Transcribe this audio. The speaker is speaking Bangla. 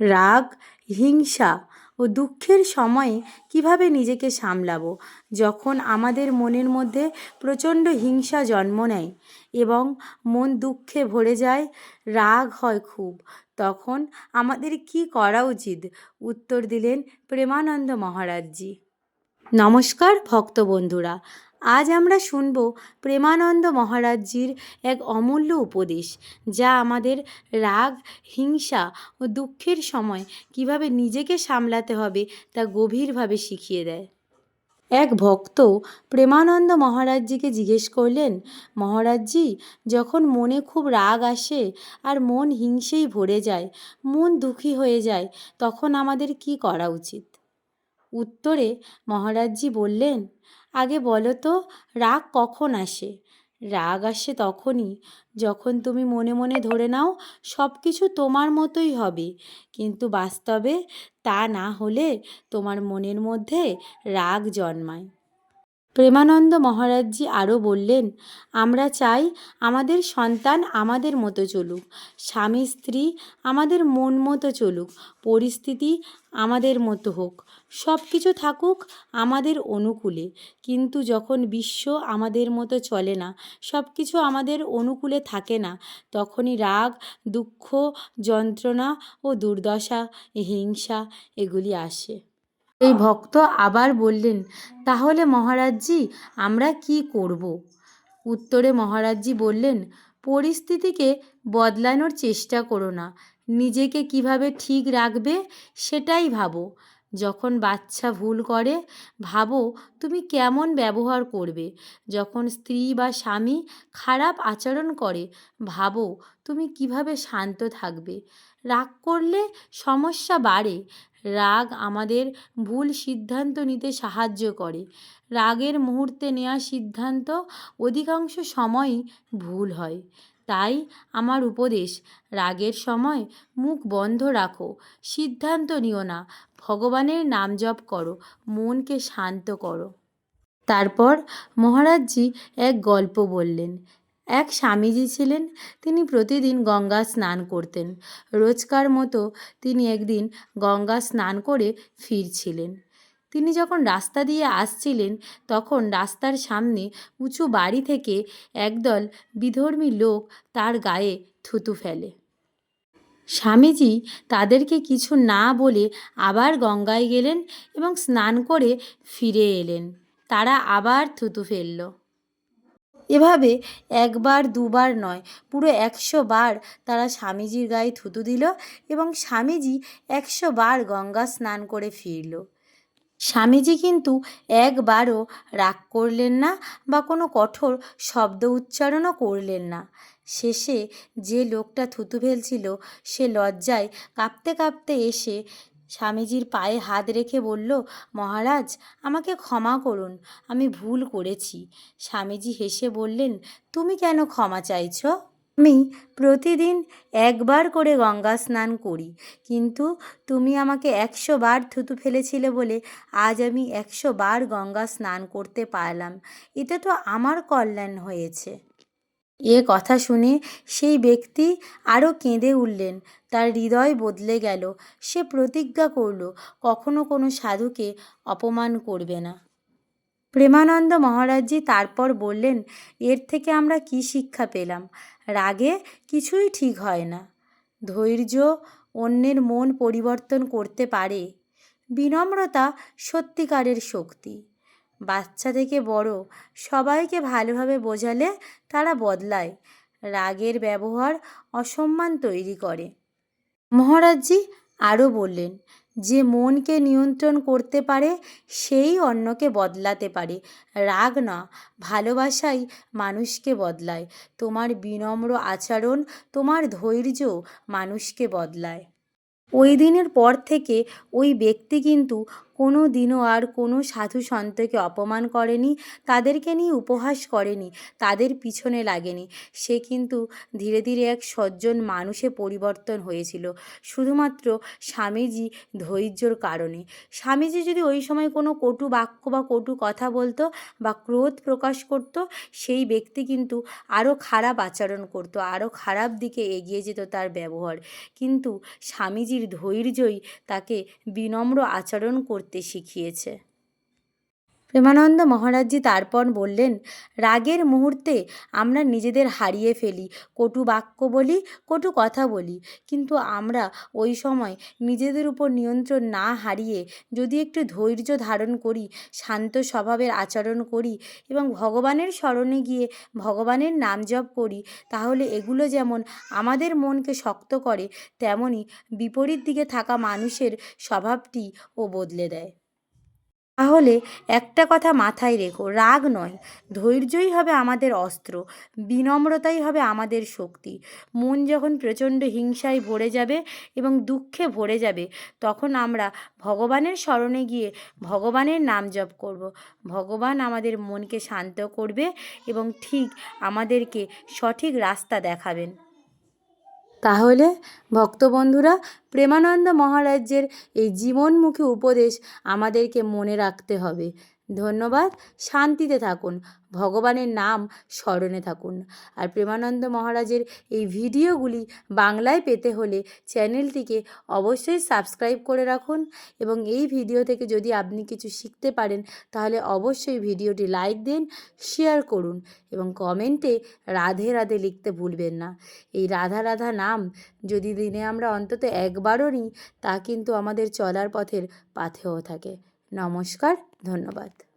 রাগ, হিংসা ও দুঃখের সময়ে কীভাবে নিজেকে সামলাবো? যখন আমাদের মনের মধ্যে প্রচণ্ড হিংসা জন্ম নেয় এবং মন দুঃখে ভরে যায়, রাগ হয় খুব। তখন আমাদের কি করা উচিত? উত্তর দিলেন প্রেমানন্দ মহারাজজি। নমস্কার ভক্ত বন্ধুরা আজ আমরা শুনব প্রেমানন্দ মহারাজজির এক অমূল্য উপদেশ, যা আমাদের রাগ, হিংসা ও দুঃখের সময় কীভাবে নিজেকে সামলাতে হবে তা গভীরভাবে শিখিয়ে দেয়। এক ভক্ত প্রেমানন্দ মহারাজজিকে জিজ্ঞেস করলেন মহারাজজি যখন মনে খুব রাগ আসে আর মন হিংসেই ভরে যায়, মন দুঃখী হয়ে যায়, তখন আমাদের কি করা উচিত? উত্তরে মহারাজজি বললেন, আগে বলো তো, রাগ কখন আসে? রাগ আসে তখনই, যখন তুমি মনে মনে ধরে নাও সব কিছু তোমার মতোই হবে। কিন্তু বাস্তবে তা না হলে তোমার মনের মধ্যে রাগ জন্মায়। প্রেমানন্দ মহারাজজি আরও বললেন, আমরা চাই আমাদের সন্তান আমাদের মতো চলুক, স্বামী স্ত্রী আমাদের মন মতো চলুক, পরিস্থিতি আমাদের মতো হোক সব কিছু থাকুক আমাদের অনুকূলে। কিন্তু যখন বিশ্ব আমাদের মতো চলে না সব কিছু আমাদের অনুকূলে থাকে না, তখনই রাগ, দুঃখ, যন্ত্রণা ও দুর্দশা, হিংসা এগুলি আসে। এই ভক্ত আবার বললেন, তাহলে মহারাজজি, আমরা কি করব? উত্তরে মহারাজজি বললেন, পরিস্থিতিকে বদলানোর চেষ্টা করো না। নিজেকে কীভাবে ঠিক রাখবে সেটাই ভাবো। যখন বাচ্চা ভুল করে, ভাবো তুমি কেমন ব্যবহার করবে। যখন স্ত্রী বা স্বামী খারাপ আচরণ করে, ভাবো তুমি কীভাবে শান্ত থাকবে। রাগ করলে সমস্যা বাড়ে। রাগ আমাদের ভুল সিদ্ধান্ত নিতে সাহায্য করে। রাগের মুহূর্তে নেওয়া সিদ্ধান্ত অধিকাংশ সময়ই ভুল হয়। তাই আমার উপদেশ, রাগের সময় মুখ বন্ধ রাখো, সিদ্ধান্ত নিও না, ভগবানের নাম জপ করো, মনকে শান্ত করো। তারপর মহারাজজি এক গল্প বললেন এক স্বামীজি ছিলেন, তিনি প্রতিদিন গঙ্গা স্নান করতেন। রোজকার মতো তিনি একদিন গঙ্গা স্নান করে ফিরছিলেন। তিনি যখন রাস্তা দিয়ে আসছিলেন, তখন রাস্তার সামনে উঁচু বাড়ি থেকে একদল বিধর্মী লোক তার গায়ে থুতু ফেলে। স্বামীজি তাদেরকে কিছু না বলে আবার গঙ্গায় গেলেন এবং স্নান করে ফিরে এলেন। তারা আবার থুতু ফেলল। এভাবে একবার, দুবার নয়, পুরো একশো বার তারা স্বামীজির গায়ে থুতু দিল এবং স্বামীজি একশো বার গঙ্গা স্নান করে ফিরল। স্বামীজি কিন্তু একবারও রাগ করলেন না বা কোনো কঠোর শব্দ উচ্চারণও করলেন না। শেষে যে লোকটা থুতু ফেলছিল সে লজ্জায় কাঁপতে কাঁপতে এসে স্বামীজির পায়ে হাত রেখে বলল, মহারাজ, আমাকে ক্ষমা করুন, আমি ভুল করেছি। স্বামীজি হেসে বললেন, তুমি কেন ক্ষমা চাইছ? আমি প্রতিদিন একবার করে গঙ্গা স্নান করি, কিন্তু তুমি আমাকে একশো বার থুতু ফেলেছিলে বলে আজ আমি একশো বার গঙ্গা স্নান করতে পারলাম। এতে তো আমার কল্যাণ হয়েছে। এ কথা শুনে সেই ব্যক্তি আরও কেঁদে উঠলেন। তার হৃদয় বদলে গেল। সে প্রতিজ্ঞা করল, কখনো কোনো সাধুকে অপমান করবে না। প্রেমানন্দ মহারাজজি তারপর বললেন, এর থেকে আমরা কি শিক্ষা পেলাম? রাগে কিছুই ঠিক হয় না। ধৈর্য অন্যের মন পরিবর্তন করতে পারে। বিনম্রতা সত্যিকারের শক্তি। বাচ্চা থেকে বড়, সবাইকে ভালোভাবে বোঝালে তারা বদলায়। রাগের ব্যবহার অসম্মান তৈরি করে। মহারাজজি আরও বললেন, যে মনকে নিয়ন্ত্রণ করতে পারে, সেই অন্যকে বদলাতে পারে। রাগ না, ভালোবাসাই মানুষকে বদলায়। তোমার বিনম্র আচরণ, তোমার ধৈর্য মানুষকে বদলায়। ওই দিনের পর থেকে ওই ব্যক্তি কিন্তু কোনো দিনও আর কোনো সাধু সন্তকে অপমান করেনি, তাদেরকে নিয়ে উপহাস করেনি, তাদের পিছনে লাগেনি। সে কিন্তু ধীরে ধীরে এক সজ্জন মানুষে পরিবর্তন হয়েছিল, শুধুমাত্র স্বামীজি ধৈর্যর কারণে। স্বামীজি যদি ওই সময় কোনো কটু বাক্য বা কটু কথা বলতো বা ক্রোধ প্রকাশ করত, সেই ব্যক্তি কিন্তু আরও খারাপ আচরণ করতো, আরও খারাপ দিকে এগিয়ে যেত তার ব্যবহার। কিন্তু স্বামীজির ধৈর্যই তাকে বিনম্র আচরণ করতে শিখিয়েছে। প্রেমানন্দ মহারাজজি তারপর বললেন, রাগের মুহূর্তে আমরা নিজেদের হারিয়ে ফেলি, কটু বাক্য বলি, কটু কথা বলি। কিন্তু আমরা ওই সময় নিজেদের উপর নিয়ন্ত্রণ না হারিয়ে যদি একটু ধৈর্য ধারণ করি, শান্ত স্বভাবের আচরণ করি এবং ভগবানের স্মরণে গিয়ে ভগবানের নাম জপ করি, তাহলে এগুলো যেমন আমাদের মনকে শক্ত করে তেমনই বিপরীত দিকে থাকা মানুষের স্বভাবটি ও বদলে দেয়। তাহলে একটা কথা মাথায় রেখো, রাগ নয়। ধৈর্যই হবে আমাদের অস্ত্র, বিনম্রতাই হবে আমাদের শক্তি। মন যখন প্রচণ্ড হিংসায় ভরে যাবে এবং দুঃখে ভরে যাবে, তখন আমরা ভগবানের স্মরণে গিয়ে ভগবানের নাম জপ করব। ভগবান আমাদের মনকে শান্ত করবে এবং ঠিক আমাদেরকে সঠিক রাস্তা দেখাবেন। তাহলে ভক্তবন্ধুরা প্রেমানন্দ মহারাজ্যের এই জীবনমুখী উপদেশ আমাদেরকে মনে রাখতে হবে। ধন্যবাদ, শান্তিতে থাকুন, ভগবানের নাম স্মরণে থাকুন। আর প্রেমানন্দ মহারাজের এই ভিডিওগুলি বাংলায় পেতে হলে চ্যানেলটিকে অবশ্যই সাবস্ক্রাইব করে রাখুন এবং এই ভিডিও থেকে যদি আপনি কিছু শিখতে পারেন, তাহলে অবশ্যই ভিডিওটি লাইক দিন, শেয়ার করুন এবং কমেন্টে রাধে রাধে লিখতে ভুলবেন না। এই রাধা রাধা নাম যদি দিনে আমরা অন্তত একবারও নিই, তা কিন্তু আমাদের চলার পথের পাথেও থাকে। নমস্কার ধন্যবাদ।